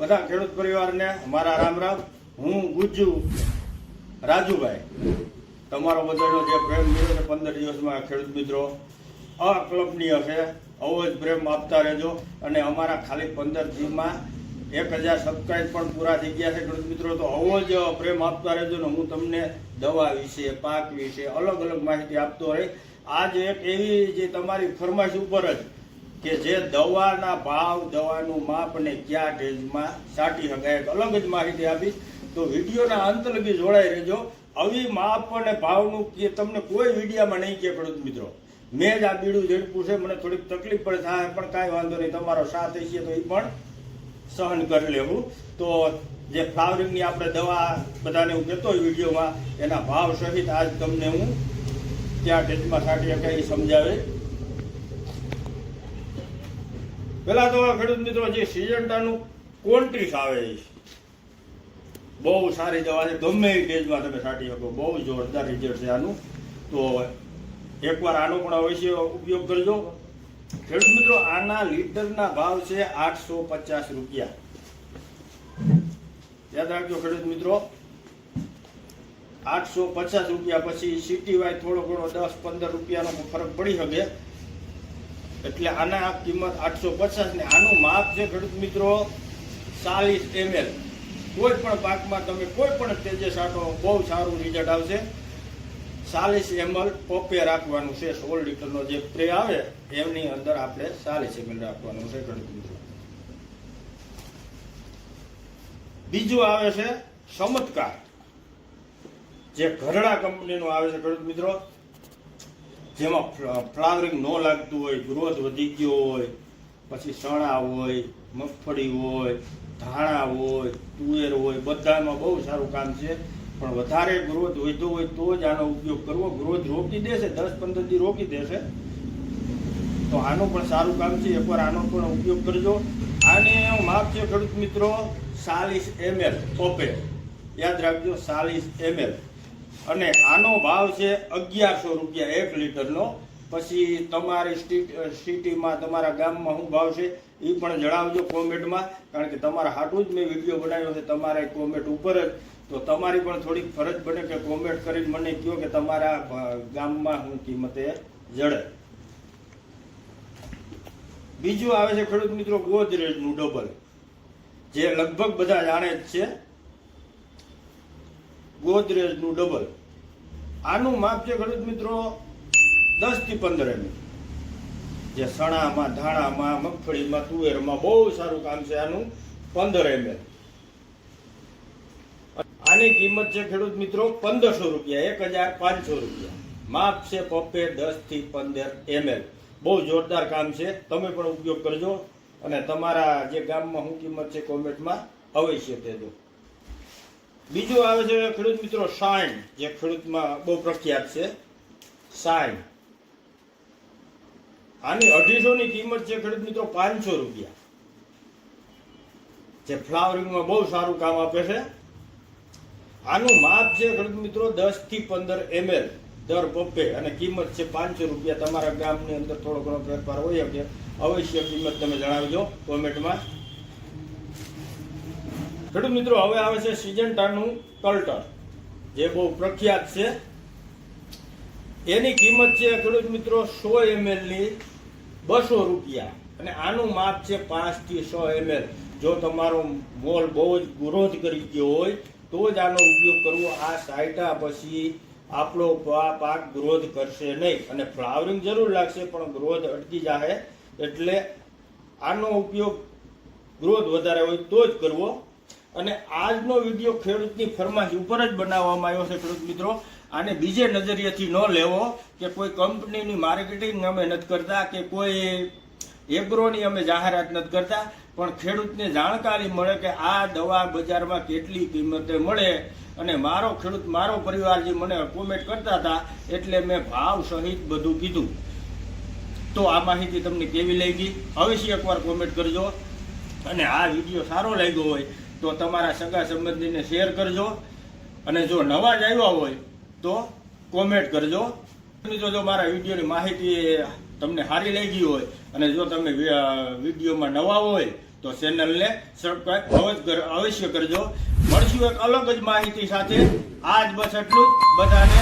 બધા ખેડૂત પરિવારને મારા રામ રામ. હું ગુજ્જુ રાજુભાઈ. તમારો બધાનો જે પ્રેમ મળ્યો છે પંદર દિવસમાં ખેડૂત મિત્રો અકલ્પનીય છે. આવો જ પ્રેમ આપતા રહેજો. અને અમારા ખાલી પંદર દિવસમાં એક હજાર સબસ્ક્રાઈબ પણ પૂરા થઈ ગયા છે ખેડૂત મિત્રો. તો આવો જ પ્રેમ આપતા રહેજો ને હું તમને દવા વિશે, પાક વિશે અલગ અલગ માહિતી આપતો રહી આજ એક એવી જે તમારી ફરમાઈશ ઉપર જ કે જે દવાના ભાવ, દવાનું માપ ને કયા ડેઝમાં સાટી શકાય એક અલગ જ માહિતી આપીશ તો વિડીયોના અંત લગી જોડાઈ રહેજો. આવી માપ અને ભાવનું કે તમને કોઈ વિડીયામાં નહીં કે ખેડૂત મિત્રો. મેં જ આ બીડું ઝડપું છે, મને થોડીક તકલીફ પણ થાય, પણ કાંઈ વાંધો નહીં, તમારો સાથ હશે તો એ પણ સહન કરી લેવું. તો જે ફ્લાવરિંગની આપણે દવા બધાને હું કહેતો હોય વિડીયોમાં, એના ભાવ સહિત આજ તમને હું ક્યાં ડેઝમાં સાટી શકાય એ સમજાવે પેલા તો ખેડૂત મિત્રો જે સિજન્ટાનું કોન્ટ્રીસ આવે છે. બહુ સારી દવા છે. ગમે એ ડેજમાં તમે સાટી શકો. બહુ જોરદાર રિઝલ્ટ છે આનું. તો એકવાર આનો પણ અવશ્ય ઉપયોગ કરજો. ખેડૂત મિત્રો, આના લીટરના ભાવ છે આઠસો પચાસ રૂપિયા. યાદ રાખજો ખેડૂત મિત્રો, આઠસો પચાસ રૂપિયા પછી સિટી વાય થોડો ઘણો દસ પંદર રૂપિયાનો ફરક પડી શકે. એટલે આના કિંમત આઠસો પચાસ ને આનું માપ છે ખેડૂત મિત્રો ચાલીસ એમએલ. કોઈ પણ પાકમાં તમે કોઈ પણ સ્ટેજે સાટો, બહુ સારું રિઝલ્ટ આવશે. ચાલીસ એમએલ પોપે રાખવાનું છે, સોળ લીટરનો જે સ્પ્રે આવે એમની અંદર આપણે ચાલીસ એમએલ રાખવાનું છે ખેડૂત મિત્રો. બીજું આવે છે ચમત્કાર. જે ઘરડા કંપનીનું આવે છે ખેડૂત મિત્રો જેમાં ફ્લાવરિંગ ન લાગતું હોય, ગ્રોથ વધી ગયો હોય, પછી ચણા હોય, મગફળી હોય, ધાણા હોય, તુવેર હોય, બધામાં બહુ સારું કામ છે. પણ વધારે ગ્રોથ વધ્યો હોય તો જ આનો ઉપયોગ કરવો. ગ્રોથ રોકી દેશે, દસ પંદર દી રોકી દેશે. તો આનું પણ સારું કામ છે. એકવાર આનો પણ ઉપયોગ કરજો. આને માપ છે ખેડૂત મિત્રો, ચાલીસ એમએલ ઓપે યાદ રાખજો, ચાલીસ એમએલ અને આનો ભાવ છે અગિયારસો રૂપિયા એક લીટરનો. પછી તમારી સ્ટી- સિટીમાં, તમારા ગામમાં શું ભાવ છે એ પણ જણાવજો કોમેન્ટમાં, કારણ કે તમારા હાટું જ મેં વીડિયો બનાવ્યો છે, તમારે કોમેન્ટ ઉપર જ. તો તમારી પણ થોડીક ફરજ બને કે કોમેન્ટ કરીને મને કહો કે તમારા ગામમાં શું કિંમતે જડે. બીજું આવે છે ખેડૂત મિત્રો ગોદરેજનું ડબલ, જે લગભગ બધા જાણે જ છે. ગોદરેજનું ડબલ આનું માપ છે ખેડૂત મિત્રો દસથી પંદર એમએલ જે સણામાં, ધાણામાં, મગફળીમાં, તુવેરમાં બહુ સારું કામ છે આનું પંદર એમએલ આની કિંમત છે ખેડૂત મિત્રો પંદરસો રૂપિયા, એક હજાર પાંચસો રૂપિયા. માપ છે પપ્પે દસથી પંદર એમએલ બહુ જોરદાર કામ છે. તમે પણ ઉપયોગ કરજો અને તમારા જે ગામમાં શું કિંમત છે કોમેન્ટમાં અવશ્ય દેજો બીજું આવે છે ખેડૂત મિત્રો સાઈન, જે ખેડૂતમાં બહુ પ્રખ્યાત છે. સાઈન. આની અઢીસોની કિંમત છે ખેડૂત મિત્રો પાંચસો રૂપિયા. જે ફ્લાવરિંગમાં બહુ સારું કામ આપે છે. આનું માપ છે ખેડૂત મિત્રો દસથી પંદર એમએલ દર પપ્પે અને કિંમત છે પાંચસો રૂપિયા. તમારા ગામની અંદર થોડો ઘણો ફેરફાર હોય શકે. અવશ્ય કિંમત તમે જણાવજો કોમેન્ટમાં. ખેડૂત મિત્રો, હવે આવે છે સિજન્ટાનું કલ્ટર જે બહુ પ્રખ્યાત છે. એની કિંમત છે ખેડૂત મિત્રો, સો એમએલની બસો રૂપિયા. અને આનું માપ છે પાંચથી સો એમએલ. જો તમારો મોલ બહુ જ ગુરોધ કરી ગયો હોય, તો જ આનો ઉપયોગ કરવો. આ સાયટા પછી આપણો પાક ગ્રોથ કરશે નહીં. અને ફ્લાવરિંગ જરૂર લાગશે, પણ ગ્રોથ અટકી જાય એટલે આનો ઉપયોગ ગ્રોથ વધારે હોય તો જ કરવો. અને આજનો વીડિયો ખેડૂતની ફરમાશ ઉપર જ બનાવવામાં આવ્યો છે, ખેડૂત મિત્રો. આને બીજે નજરિયેથી ન લેવો કે કોઈ કંપનીની માર્કેટિંગ અમે નથી કરતા કે કોઈ એગ્રોની અમે જાહેરાત નથી કરતા. પણ ખેડૂતને જાણકારી મળે કે આ દવા બજારમાં કેટલી કિંમતે મળે અને મારો ખેડૂત, મારો પરિવાર જે મને કોમેન્ટ કરતા હતા એટલે મેં ભાવ સહિત બધું કીધું. તો આ માહિતી તમને કેવી લાગી? અવશ્ય એકવાર કોમેન્ટ કરજો. અને આ વીડિયો સારો લાગ્યો હોય તો તમારા સગા સંબંધીને શેર કરજો. અને જો નવા જ આવ્યા હોય તો કોમેન્ટ કરજો. જો જો મારા વિડીયોની માહિતી તમને સારી લાગી હોય અને જો તમે વિડીયોમાં નવા હોય તો ચેનલને સબસ્ક્રાઈબ અવશ્ય કર- અવશ્ય કરજો. મળશું એક અલગ જ માહિતી સાથે. આજ બસ એટલું બધાને